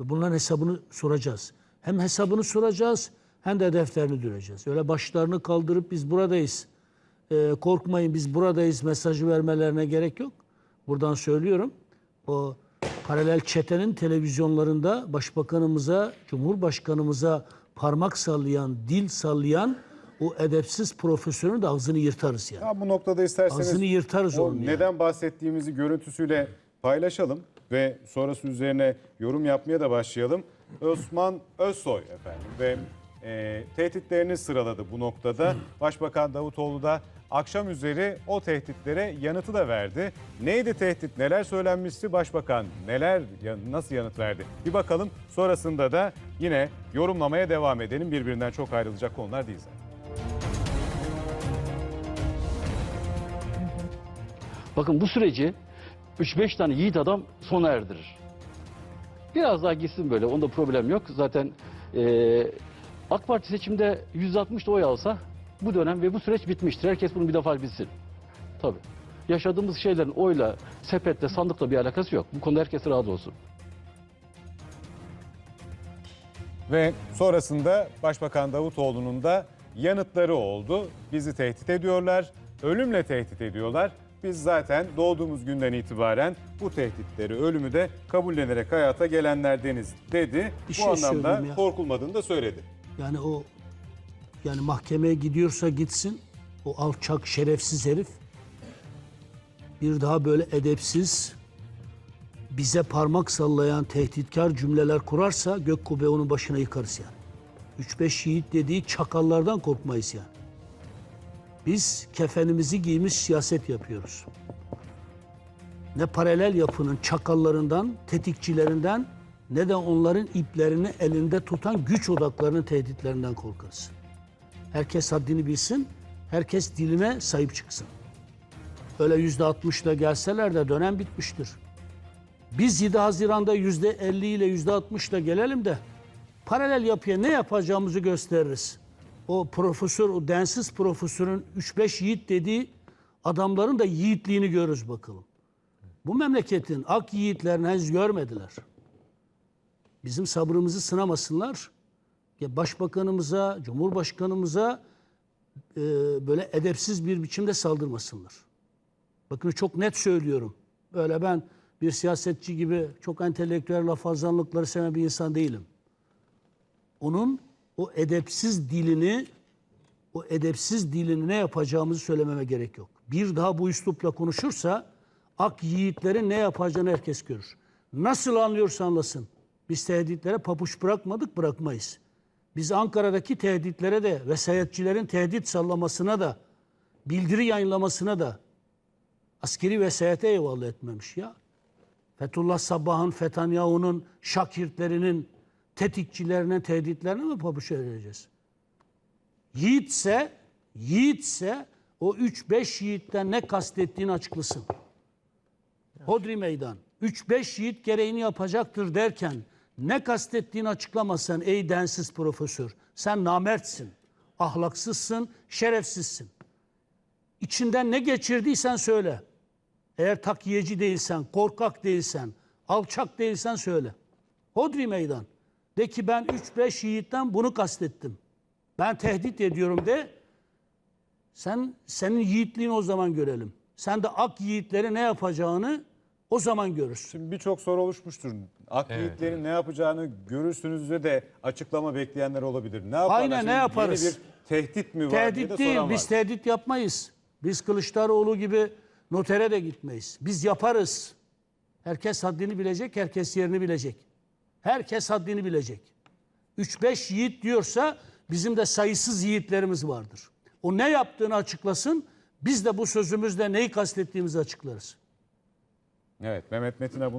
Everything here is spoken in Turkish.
Ve bunların hesabını soracağız. Hem hesabını soracağız hem de defterini düreceğiz. Öyle başlarını kaldırıp biz buradayız, e, korkmayın biz buradayız mesajı vermelerine gerek yok. Buradan söylüyorum. O paralel çetenin televizyonlarında başbakanımıza, cumhurbaşkanımıza parmak sallayan, dil sallayan o edepsiz profesörün de ağzını yırtarız yani. Ya bu noktada isterseniz Ağzını yırtarız o onun yani. neden bahsettiğimizi görüntüsüyle paylaşalım ve sonrası üzerine yorum yapmaya da başlayalım. Osman Özsoy efendim ve e, tehditlerini sıraladı bu noktada. Başbakan Davutoğlu da akşam üzeri o tehditlere yanıtı da verdi. Neydi tehdit, neler söylenmişti, başbakan neler, nasıl yanıt verdi? Bir bakalım sonrasında da yine yorumlamaya devam edelim. Birbirinden çok ayrılacak konular değil zaten. Bakın bu süreci 3-5 tane yiğit adam sona erdirir. Biraz daha gitsin böyle onda problem yok. Zaten eee, AK Parti seçimde 160 oy alsa bu dönem ve bu süreç bitmiştir. Herkes bunu bir defa bilsin. Tabii. Yaşadığımız şeylerin oyla, sepetle, sandıkla bir alakası yok. Bu konuda herkes rahat olsun. Ve sonrasında Başbakan Davutoğlu'nun da yanıtları oldu. Bizi tehdit ediyorlar, ölümle tehdit ediyorlar. Biz zaten doğduğumuz günden itibaren bu tehditleri, ölümü de kabullenerek hayata gelenlerdeniz dedi. Bir bu şey anlamda söyleyeyim ya. korkulmadığını da söyledi. Yani o yani mahkemeye gidiyorsa gitsin. O alçak, şerefsiz herif bir daha böyle edepsiz bize parmak sallayan tehditkar cümleler kurarsa gök kubbe onun başına yıkarız yani. 3-5 yiğit dediği çakallardan korkmayız yani. Biz kefenimizi giymiş siyaset yapıyoruz. Ne paralel yapının çakallarından, tetikçilerinden ne de onların iplerini elinde tutan güç odaklarının tehditlerinden korkarız. Herkes haddini bilsin, herkes diline sahip çıksın. Öyle yüzde altmışla gelseler de dönem bitmiştir. Biz 7 Haziran'da yüzde 50 ile yüzde 60'la gelelim de paralel yapıya ne yapacağımızı gösteririz. O profesör, o densiz profesörün 3-5 yiğit dediği adamların da yiğitliğini görürüz bakalım. Bu memleketin ak yiğitlerini henüz görmediler. Bizim sabrımızı sınamasınlar. Ya başbakanımıza, cumhurbaşkanımıza e, böyle edepsiz bir biçimde saldırmasınlar. Bakın çok net söylüyorum. Böyle ben bir siyasetçi gibi çok entelektüel lafazanlıkları seven bir insan değilim. Onun o edepsiz dilini o edepsiz dilini ne yapacağımızı söylememe gerek yok. Bir daha bu üslupla konuşursa ak yiğitlerin ne yapacağını herkes görür. Nasıl anlıyorsa anlasın. Biz tehditlere papuç bırakmadık bırakmayız. Biz Ankara'daki tehditlere de vesayetçilerin tehdit sallamasına da bildiri yayınlamasına da askeri vesayete eyvallah etmemiş ya. Fethullah Sabah'ın, Fetanyahu'nun, Şakirtlerinin, tetikçilerine, tehditlerine mi pabuç vereceğiz? Yiğitse, yiğitse o 3-5 yiğitten ne kastettiğini açıklasın. Hodri meydan. 3-5 yiğit gereğini yapacaktır derken ne kastettiğini açıklamasan ey densiz profesör. Sen namertsin, ahlaksızsın, şerefsizsin. İçinden ne geçirdiysen söyle. Eğer takyiyeci değilsen, korkak değilsen, alçak değilsen söyle. Hodri meydan. De ki ben 3-5 yiğitten bunu kastettim. Ben tehdit ediyorum de. Sen senin yiğitliğini o zaman görelim. Sen de ak yiğitleri ne yapacağını o zaman görürsün. Şimdi birçok soru oluşmuştur. Ak yiğitlerin ne yapacağını görürsünüzde de açıklama bekleyenler olabilir. Ne yaparlar? Aynen, ne yaparız? Yeni bir tehdit mi var diye de Tehdit değil. soran Biz var. tehdit yapmayız. Biz Kılıçdaroğlu gibi notere de gitmeyiz. Biz yaparız. Herkes haddini bilecek, herkes yerini bilecek. Herkes haddini bilecek. 3-5 yiğit diyorsa bizim de sayısız yiğitlerimiz vardır. O ne yaptığını açıklasın. Biz de bu sözümüzle neyi kastettiğimizi açıklarız. Evet Mehmet Metin'e bunu